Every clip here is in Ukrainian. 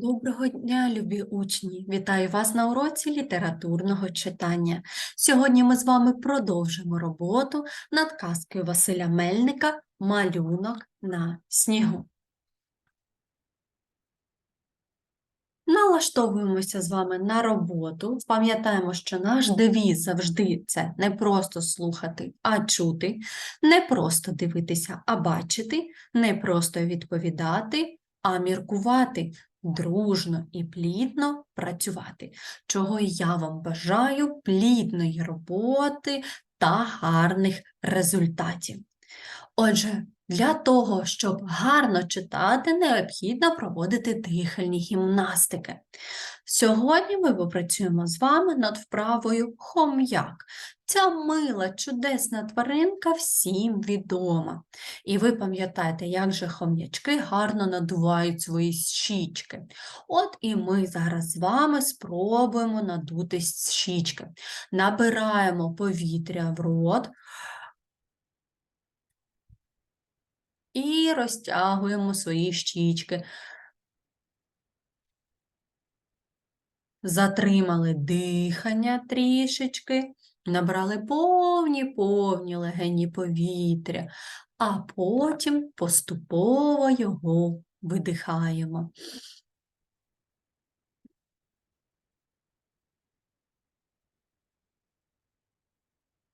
Доброго дня, любі учні! Вітаю вас на уроці літературного читання. Сьогодні ми з вами продовжимо роботу над казкою Василя Мельника Малюнок на снігу. Налаштовуємося з вами на роботу. Пам'ятаємо, що наш девіз завжди це не просто слухати, а чути, не просто дивитися, а бачити, не просто відповідати, а міркувати, дружно і плідно працювати. Чого я вам бажаю плідної роботи та гарних результатів. Отже, для того, щоб гарно читати, необхідно проводити дихальні гімнастики. Сьогодні ми попрацюємо з вами над вправою хом'як. Ця мила, чудесна тваринка всім відома. І ви пам'ятаєте, як же хом'ячки гарно надувають свої щічки. От і ми зараз з вами спробуємо надути щічки. Набираємо повітря в рот. і розтягуємо свої щічки. Затримали дихання трішечки, набрали повні-повні легені повітря, а потім поступово його видихаємо.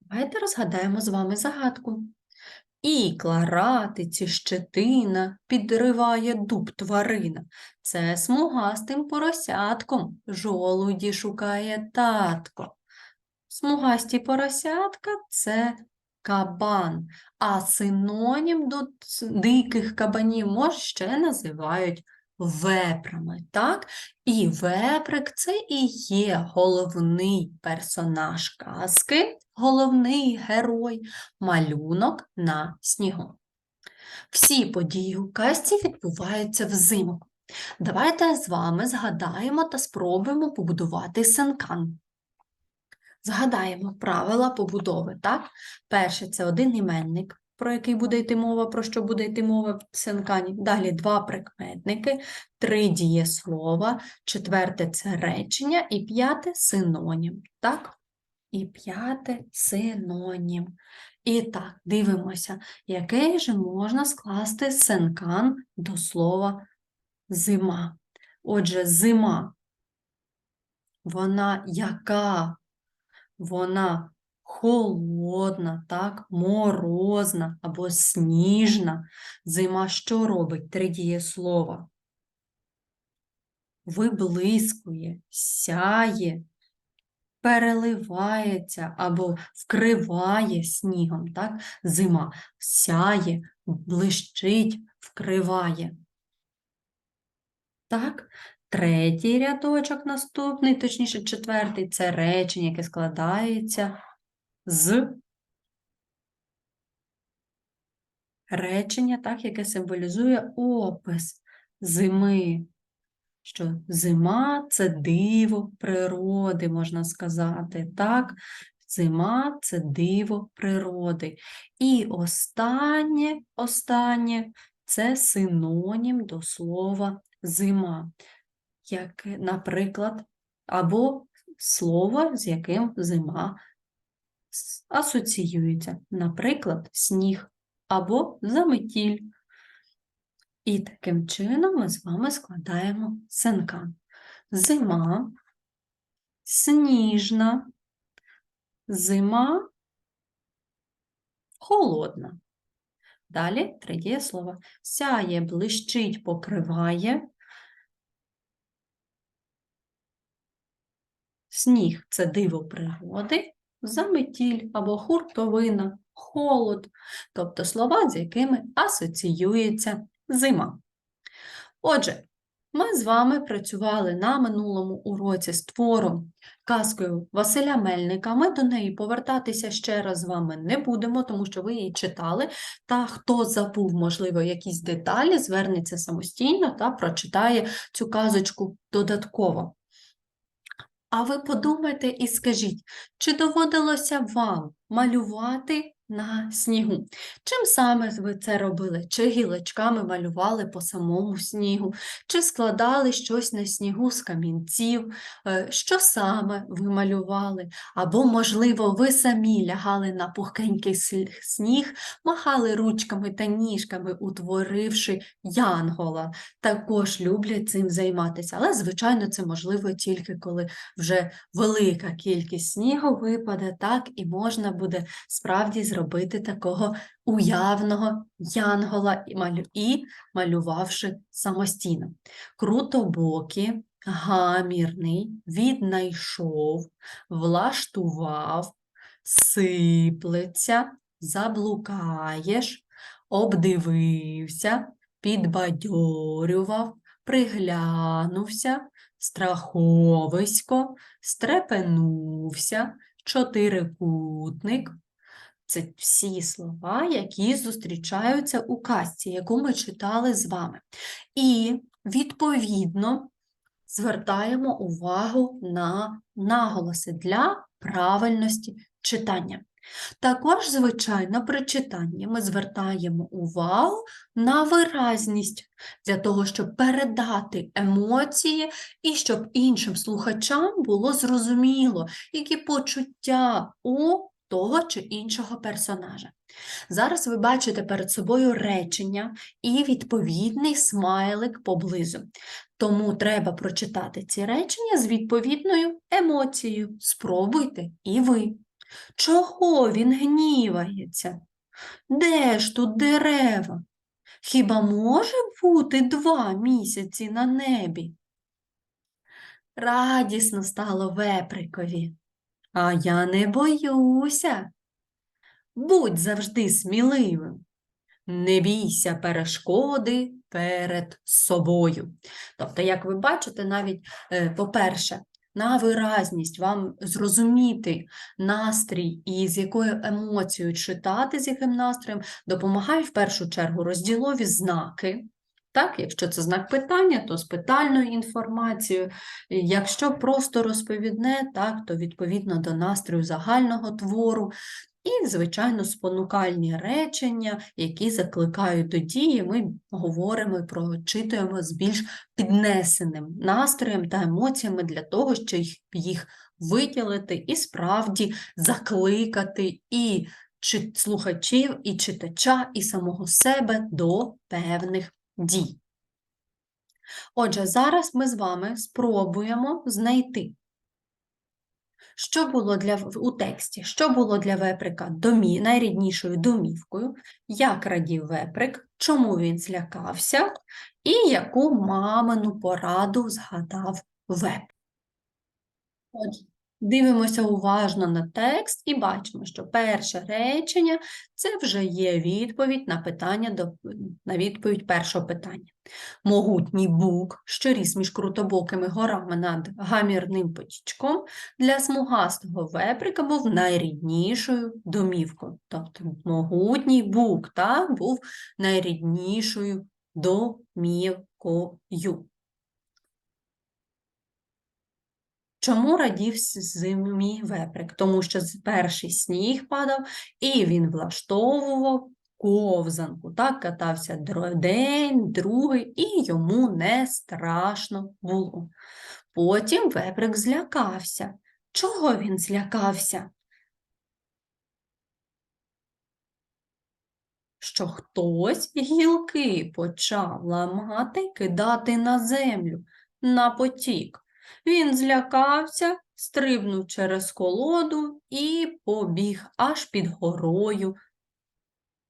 Давайте розгадаємо з вами загадку. Ікла, ратиці, щетина, підриває дуб тварина. Це смугастим поросятком жолуді шукає татко. Смугасті поросятка це кабан, а синонім до диких кабанів може ще називають вепрами. так? І веприк це і є головний персонаж казки, головний герой, малюнок на снігу. Всі події у казці відбуваються взимку. Давайте з вами згадаємо та спробуємо побудувати сенкан. Згадаємо правила побудови. так? Перше це один іменник, про який буде йти мова, про що буде йти мова в сенкані. Далі два прикметники, три дієслова, четверте це речення і п'яте синонім. Так? І п'яте синонім. І так, дивимося, який же можна скласти сенкан до слова зима. Отже, зима, вона яка? Вона холодна, так, морозна або сніжна. Зима що робить? Три дієслова. Виблискує, сяє, переливається або вкриває снігом. так? Зима сяє, блищить, вкриває. Так, третій рядочок наступний, точніше, четвертий це речення, яке складається з речення, так, яке символізує опис зими. Що зима це диво природи, можна сказати, так? Зима це диво природи. І останнє, останнє це синонім до слова зима, як, наприклад, або слово, з яким зима асоціюється, наприклад, сніг або заметіль. І таким чином ми з вами складаємо сенкан. Зима, сніжна, зима, холодна. Далі третє слово. Сяє, блищить, покриває. Сніг це диво природи, заметіль або хуртовина, холод, тобто слова, з якими асоціюється зима. Отже, ми з вами працювали на минулому уроці з твором казкою Василя Мельника. Ми до неї повертатися ще раз з вами не будемо, тому що ви її читали. Та хто забув, можливо, якісь деталі, звернеться самостійно та прочитає цю казочку додатково. А ви подумайте і скажіть, чи доводилося вам малювати на снігу. Чим саме ви це робили? Чи гілочками малювали по самому снігу, чи складали щось на снігу з камінців, Е, що саме ви малювали? Або, можливо, ви самі лягали на пухкенький сніг, махали ручками та ніжками, утворивши янгола. Також люблять цим займатися. Але, звичайно, це можливо тільки коли вже велика кількість снігу випаде, так і можна буде справді зробити такого уявного янгола і малювавши самостійно. Крутобокі, гамірний, віднайшов, влаштував, сиплеться, заблукаєш, обдивився, підбадьорював, приглянувся, страховисько, стрепенувся, чотирикутник. Це всі слова, які зустрічаються у казці, яку ми читали з вами. І, відповідно, звертаємо увагу на наголоси для правильності читання. Також, звичайно, при читанні ми звертаємо увагу на виразність для того, щоб передати емоції і щоб іншим слухачам було зрозуміло, які почуття у того чи іншого персонажа. Зараз ви бачите перед собою речення і відповідний смайлик поблизу. Тому треба прочитати ці речення з відповідною емоцією. Спробуйте і ви. Чого він гнівається? Де ж тут дерева? Хіба може бути два місяці на небі? Радісно стало веприкові. А я не боюся. Будь завжди сміливим. Не бійся перешкоди перед собою. Тобто, як ви бачите, навіть, е, по-перше, на виразність вам зрозуміти настрій і з якою емоцією читати, з яким настроєм, допомагають в першу чергу розділові знаки. Так, якщо це знак питання, то з питальною інформацією. Якщо просто розповідне, так, то відповідно до настрою загального твору. І, звичайно, спонукальні речення, які закликають до дії, ми говоримо і прочитуємо з більш піднесеним настроєм та емоціями для того, щоб їх- виділити і справді закликати і слухачів, і читача, і самого себе до певних дій. Отже, зараз ми з вами спробуємо знайти що було для, у тексті? Що було для веприка домі, найріднішою домівкою? Як радів веприк? Чому він злякався? І яку мамину пораду згадав веприк? Отже, дивимося уважно на текст і бачимо, що перше речення це вже є відповідь на питання до, на відповідь першого питання. Могутній бук, що ріс між крутобокими горами над гамірним потічком, для смугастого веприка був найріднішою домівкою. Тобто могутній бук та, був найріднішою домівкою. Чому радів зимі веприк? Тому що перший сніг падав, і він влаштовував ковзанку. Так катався день, другий, і йому не страшно було. Потім веприк злякався. Чого він злякався? Що хтось гілки почав ламати, кидати на землю, на потік. Він злякався, стрибнув через колоду і побіг аж під горою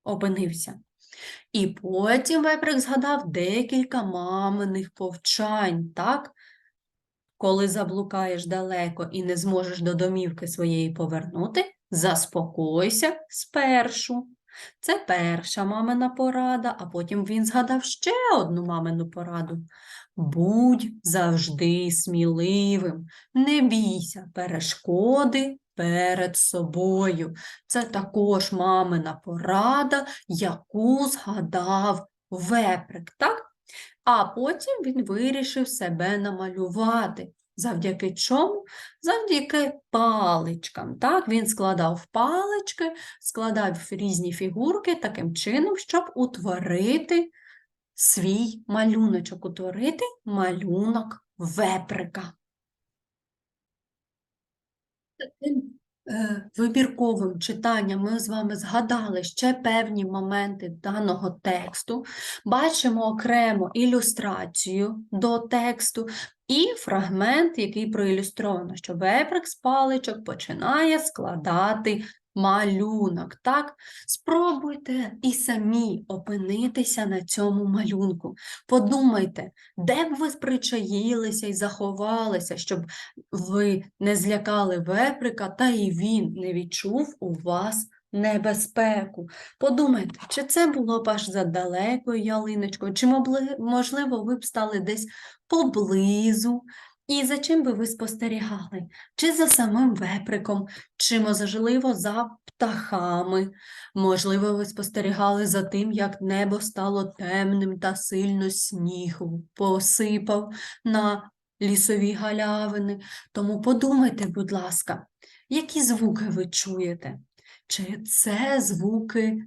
опинився. І потім веприк згадав декілька маминих повчань, так? Коли заблукаєш далеко і не зможеш до домівки своєї повернути, заспокойся спершу. Це перша мамина порада, а потім він згадав ще одну мамину пораду. Будь завжди сміливим, не бійся перешкоди перед собою. Це також мамина порада, яку згадав веприк, так? А потім він вирішив себе намалювати. Завдяки чому? Завдяки паличкам. Так, він складав палички, складав різні фігурки таким чином, щоб утворити свій малюночок, утворити малюнок веприка. Таким е, вибірковим читанням ми з вами згадали ще певні моменти даного тексту, бачимо окремо ілюстрацію до тексту і фрагмент, який проілюстровано, що веприк з паличок починає складати малюнок. Так? Спробуйте і самі опинитися на цьому малюнку. Подумайте, де б ви причаїлися і заховалися, щоб ви не злякали веприка, та і він не відчув у вас небезпеку. Подумайте, чи це було б аж за далекою ялиночкою, чи, можливо, ви б стали десь поблизу, і за чим би ви спостерігали? Чи за самим веприком, чи, можливо, за птахами? Можливо, ви спостерігали за тим, як небо стало темним та сильно сніг посипав на лісові галявини. Тому подумайте, будь ласка, які звуки ви чуєте? Чи це звуки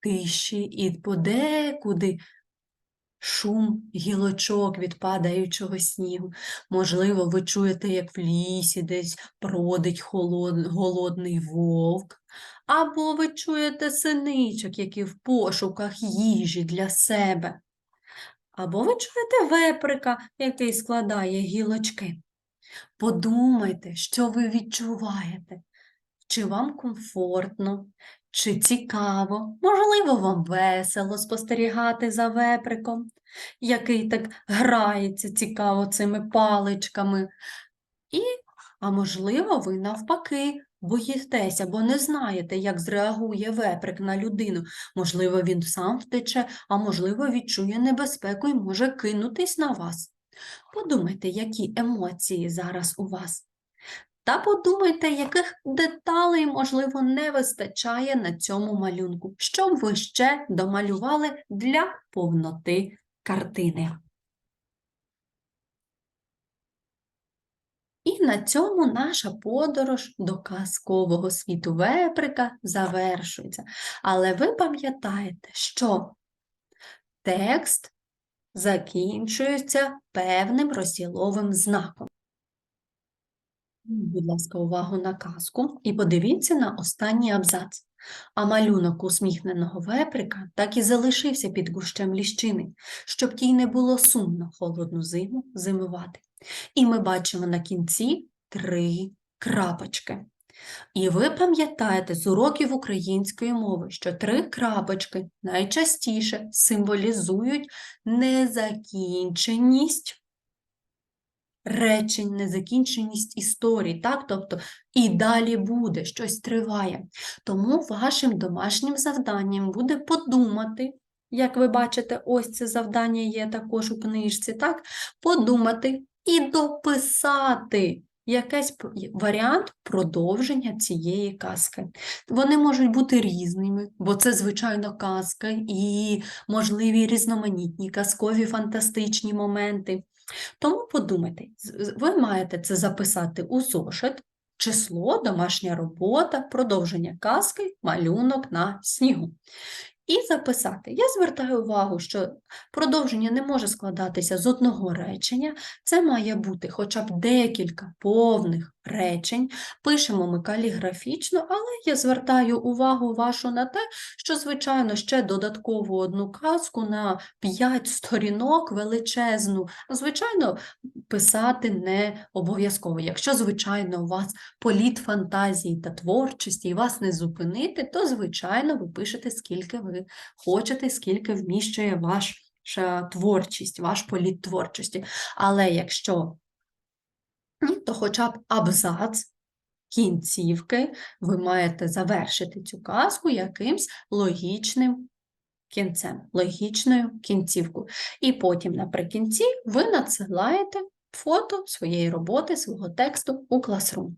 тиші і подекуди шум гілочок від падаючого снігу? Можливо, ви чуєте, як в лісі десь бродить холод- голодний вовк, або ви чуєте синичок, які в пошуках їжі для себе. Або ви чуєте веприка, який складає гілочки. Подумайте, що ви відчуваєте. Чи вам комфортно, чи цікаво, можливо, вам весело спостерігати за веприком, який так грається цікаво цими паличками. І, а можливо, ви навпаки боїтеся, бо не знаєте, як зреагує веприк на людину. Можливо, він сам втече, а можливо, відчує небезпеку і може кинутись на вас. Подумайте, які емоції зараз у вас. Та подумайте, яких деталей, можливо, не вистачає на цьому малюнку, що ви ще домалювали для повноти картини. І на цьому наша подорож до казкового світу веприка завершується. Але ви пам'ятаєте, що текст закінчується певним розділовим знаком. Будь ласка, увагу на казку і подивіться на останній абзац. А малюнок усміхненого веприка так і залишився під гущем ліщини, щоб тій не було сумно холодну зиму зимувати. І ми бачимо на кінці три крапочки. І ви пам'ятаєте з уроків української мови, що три крапочки найчастіше символізують незакінченість речень, незакінченість історій, так? Тобто і далі буде, щось триває. Тому вашим домашнім завданням буде подумати, як ви бачите, ось це завдання є також у книжці, так? Подумати і дописати якийсь варіант продовження цієї казки. Вони можуть бути різними, бо це, звичайно, казка і можливі різноманітні казкові фантастичні моменти. Тому подумайте, ви маєте це записати у зошит, число, домашня робота, продовження казки, малюнок на снігу. І записати. Я звертаю увагу, що продовження не може складатися з одного речення, це має бути хоча б декілька повних речень. Пишемо ми каліграфічно, але я звертаю увагу вашу на те, що, звичайно, ще додаткову одну казку на 5 сторінок величезну. Звичайно, писати не обов'язково. Якщо, звичайно, у вас політ фантазії та творчості і вас не зупинити, то, звичайно, ви пишете, скільки ви хочете, скільки вміщує ваша творчість, ваш політ творчості. Але якщо то хоча б абзац кінцівки ви маєте завершити цю казку якимсь логічним кінцем, логічною кінцівкою. І потім наприкінці ви надсилаєте фото своєї роботи, свого тексту у Classroom.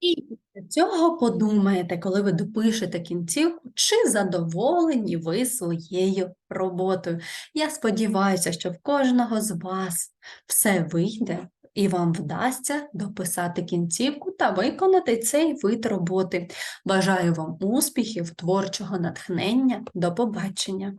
І після цього подумаєте, коли ви допишете кінцівку, чи задоволені ви своєю роботою. Я сподіваюся, що в кожного з вас все вийде і вам вдасться дописати кінцівку та виконати цей вид роботи. Бажаю вам успіхів, творчого натхнення. До побачення!